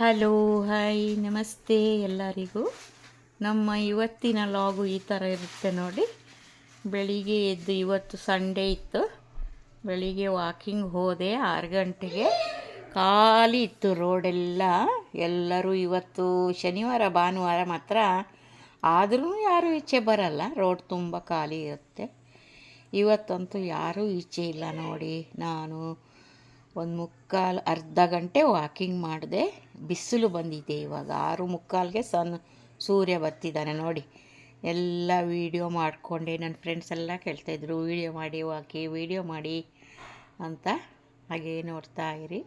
Hello, hi, ನಮಸ್ತೆ ಎಲ್ಲರಿಗೂ. ನಮ್ಮ ಇವತ್ತಿನ ಲಾಗು ಈ ಥರ ಇರುತ್ತೆ ನೋಡಿ. ಬೆಳಿಗ್ಗೆ ಎದ್ದು ಇವತ್ತು ಸಂಡೇ ಇತ್ತು. ಬೆಳಿಗ್ಗೆ ವಾಕಿಂಗ್ ಹೋದೆ ಆರು ಗಂಟೆಗೆ. ಖಾಲಿ ಇತ್ತು ರೋಡೆಲ್ಲ. ಎಲ್ಲರೂ ಇವತ್ತು ಶನಿವಾರ, ಭಾನುವಾರ ಮಾತ್ರ. ಆದರೂ ಯಾರೂ ಈಚೆ ಬರಲ್ಲ. ರೋಡ್ ತುಂಬ ಖಾಲಿ ಇರುತ್ತೆ. ಇವತ್ತಂತೂ ಯಾರೂ ಈಚೆ ಇಲ್ಲ ನೋಡಿ. ನಾನು ಒಂದು ಮುಕ್ಕಾಲು ಅರ್ಧ ಗಂಟೆ ವಾಕಿಂಗ್ ಮಾಡಿದೆ, ಬಿಸಿಲು ಬಂದಿದೆ ಇವಾಗ. ಆರು ಮುಕ್ಕಾಲ್ಗೆ ಸನ್ ಸೂರ್ಯ ಬರ್ತಿದ್ದಾನೆ ನೋಡಿ. ಎಲ್ಲ ವೀಡಿಯೋ ಮಾಡಿಕೊಂಡೆ. ನನ್ನ ಫ್ರೆಂಡ್ಸ್ ಎಲ್ಲ ಕೇಳ್ತಾಯಿದ್ರು ವೀಡಿಯೋ ಮಾಡಿ ವಾಕಿ ವೀಡಿಯೋ ಮಾಡಿ ಅಂತ. ಹಾಗೆ ನೋಡ್ತಾ ಇರಿ.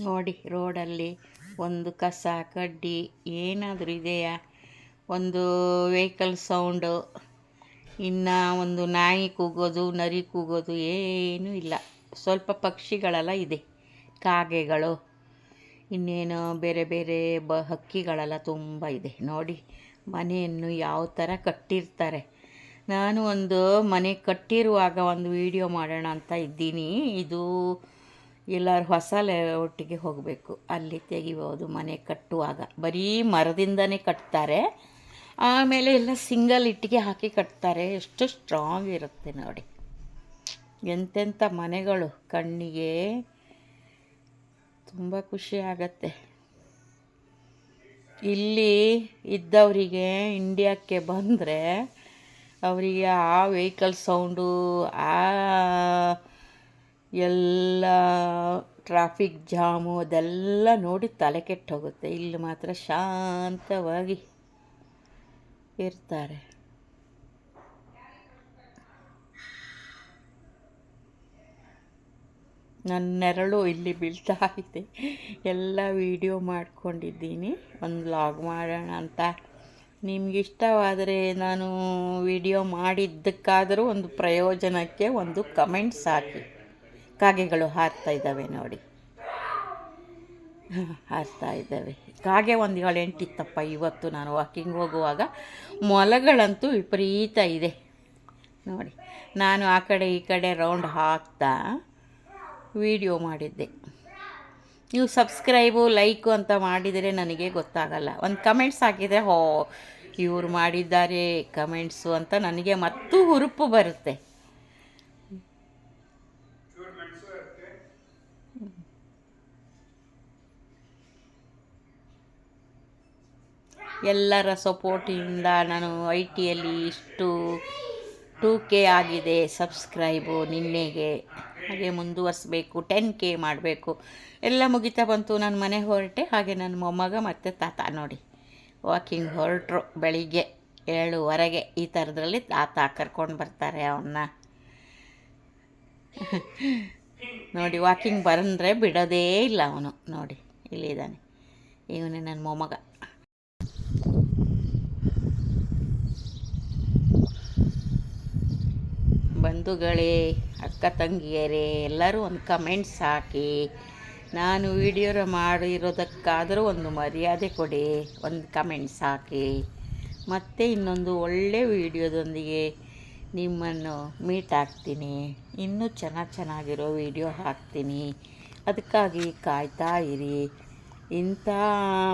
ನೋಡಿ, ರೋಡಲ್ಲಿ ಒಂದು ಕಸ, ಕಡ್ಡಿ, ಏನಾದರೂ ಇದೆಯಾ? ಒಂದು ವೆಹಿಕಲ್ ಸೌಂಡು ಇನ್ನು ಒಂದು ನಾಯಿ ಕೂಗೋದು, ನರಿ ಕೂಗೋದು ಏನೂ ಇಲ್ಲ. ಸ್ವಲ್ಪ ಪಕ್ಷಿಗಳೆಲ್ಲ ಇದೆ, ಕಾಗೆಗಳು. ಇನ್ನೇನು ಬೇರೆ ಬೇರೆ ಬ, ಹಕ್ಕಿಗಳೆಲ್ಲ ತುಂಬ ಇದೆ. ನೋಡಿ, ಮನೆಯನ್ನು ಯಾವ ಥರ ಕಟ್ಟಿರ್ತಾರೆ. ನಾನು ಒಂದು ಮನೆ ಕಟ್ಟಿರುವಾಗ ಒಂದು ವಿಡಿಯೋ ಮಾಡೋಣ ಅಂತ ಇದ್ದೀನಿ. ಇದು ಎಲ್ಲರೂ ಹೊಸ ಒಟ್ಟಿಗೆ ಹೋಗಬೇಕು. ಅಲ್ಲಿ ತೆಗಿಬೋದು, ಮನೆ ಕಟ್ಟುವಾಗ. ಬರೀ ಮರದಿಂದನೇ ಕಟ್ತಾರೆ. ಆಮೇಲೆ ಎಲ್ಲ ಸಿಂಗಲ್ ಇಟ್ಟಿಗೆ ಹಾಕಿ ಕಟ್ತಾರೆ. ಎಷ್ಟು ಸ್ಟ್ರಾಂಗ್ ಇರುತ್ತೆ ನೋಡಿ. ಎಂತೆಂಥ ಮನೆಗಳು. ಕಣ್ಣಿಗೆ ತುಂಬ ಖುಷಿ ಆಗತ್ತೆ. ಇಲ್ಲಿ ಇದ್ದವರಿಗೆ ಇಂಡಿಯಾಕ್ಕೆ ಬಂದರೆ, ಅವರಿಗೆ ಆ ವೆಹಿಕಲ್ ಸೌಂಡು ಆ ಎಲ್ಲ ಟ್ರಾಫಿಕ್ ಜಾಮು ಅದೆಲ್ಲ ನೋಡಿ ತಲೆ ಕೆಟ್ಟು ಹೋಗುತ್ತೆ. ಇಲ್ಲಿ ಮಾತ್ರ ಶಾಂತವಾಗಿ ಇರ್ತಾರೆ. ನನ್ನ ನೆರಳು ಇಲ್ಲಿ ಬೀಳ್ತಾ ಇದೆ. ಎಲ್ಲ ವಿಡಿಯೋ ಮಾಡ್ಕೊಂಡಿದ್ದೀನಿ. ಒಂದು ಲಾಗ್ ಮಾಡೋಣ ಅಂತ. ನಿಮ್ಗೆ ಇಷ್ಟವಾದರೆ ನಾನು ವಿಡಿಯೋ ಮಾಡಿದ್ದಕ್ಕಾದರೂ ಒಂದು ಪ್ರಯೋಜನಕ್ಕೆ ಒಂದು ಕಮೆಂಟ್ಸ್ ಹಾಕಿ ಕಾಗೆಗಳು ಹಾರ್ತಾ ಇದ್ದಾವೆ ನೋಡಿ. ಹಾರ್ತಾ ಇದ್ದಾವೆ. ಕಾಗೆ ಒಂದು ಏಳು ಎಂಟಿತ್ತಪ್ಪ ಇವತ್ತು ನಾನು ವಾಕಿಂಗ್ ಹೋಗುವಾಗ ಮೊಲಗಳಂತೂ ವಿಪರೀತ ಇದೆ. ನೋಡಿ, ನಾನು ಆ ಕಡೆ ಈ ಕಡೆ ರೌಂಡ್ ಹಾಕ್ತಾ ವಿಡಿಯೋ ಮಾಡಿದ್ದೆ. ನೀವು ಸಬ್ಸ್ಕ್ರೈಬು ಲೈಕು ಅಂತ ಮಾಡಿದರೆ ನನಗೆ ಗೊತ್ತಾಗಲ್ಲ. ಒಂದು ಕಮೆಂಟ್ಸ್ ಹಾಕಿದರೆ, ಹೋ, ಇವರು ಮಾಡಿದ್ದಾರೆ ಕಮೆಂಟ್ಸು ಅಂತ ನನಗೆ ಮತ್ತೂ ಹುರುಪು ಬರುತ್ತೆ. ಎಲ್ಲರ ಸಪೋರ್ಟಿಂದ ನಾನು ಐ ಟಿಯಲ್ಲಿ ಇಷ್ಟು ಟೂ ಕೆ ಆಗಿದೆ ಸಬ್ಸ್ಕ್ರೈಬು ನಿನ್ನೆಗೆ. ಹಾಗೆ ಮುಂದುವರಿಸ್ಬೇಕು, ಟೆನ್ ಕೆ ಮಾಡಬೇಕು. ಎಲ್ಲ ಮುಗಿತಾ ಬಂತು ನನ್ನ ಮನೆ ಹೊರಟೆ, ಹಾಗೆ ನನ್ನ ಮೊಮ್ಮಗ ಮತ್ತು ತಾತ ನೋಡಿ. ವಾಕಿಂಗ್ ಹೊರಟರು ಬೆಳಿಗ್ಗೆ ಏಳುವರೆಗೆ. ಈ ಥರದ್ರಲ್ಲಿ ತಾತ ಕರ್ಕೊಂಡು ಬರ್ತಾರೆ ಅವನ್ನ ನೋಡಿ, ವಾಕಿಂಗ್ ಬಂದರೆ ಬಿಡೋದೇ ಇಲ್ಲ ಅವನು. ನೋಡಿ, ಇಲ್ಲಿದ್ದಾನೆ. ಇವನೇ ನನ್ನ ಮೊಮ್ಮಗ. ಬಂಧುಗಳೇ, ಅಕ್ಕ ತಂಗಿಯರೇ, ಎಲ್ಲರೂ ಒಂದು ಕಮೆಂಟ್ಸ್ ಹಾಕಿ ನಾನು ವಿಡಿಯೋ ಮಾಡಿರೋದಕ್ಕಾದರೂ ಒಂದು ಮರ್ಯಾದೆ ಕೊಡಿ, ಒಂದು ಕಮೆಂಟ್ಸ್ ಹಾಕಿ ಮತ್ತೆ ಇನ್ನೊಂದು ಒಳ್ಳೆ ವಿಡಿಯೋದೊಂದಿಗೆ ನಿಮ್ಮನ್ನು ಮೀಟ್ ಆಗ್ತೀನಿ. ಇನ್ನೂ ಚೆನ್ನಾಗಿ ಚೆನ್ನಾಗಿರೋ ವಿಡಿಯೋ ಹಾಕ್ತೀನಿ. ಅದಕ್ಕಾಗಿ ಕಾಯ್ತಾ ಇರಿ. ಇಂಥ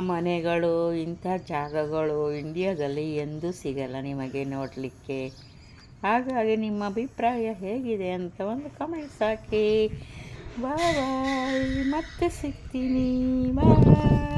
ಮನೆಗಳು, ಇಂಥ ಜಾಗಗಳು ಇಂಡಿಯಾದಲ್ಲಿ ಎಂದೂ ಸಿಗಲ್ಲ ನಿಮಗೆ ನೋಡಲಿಕ್ಕೆ. ಹಾಗಾಗಿ ನಿಮ್ಮ ಅಭಿಪ್ರಾಯ ಹೇಗಿದೆ ಅಂತ ಒಂದು ಕಮೆಂಟ್ಸ್ ಹಾಕಿ. ಬಾಯ್ ಮತ್ತೆ ಸಿಗ್ತೀನಿ. ಬಾಯ್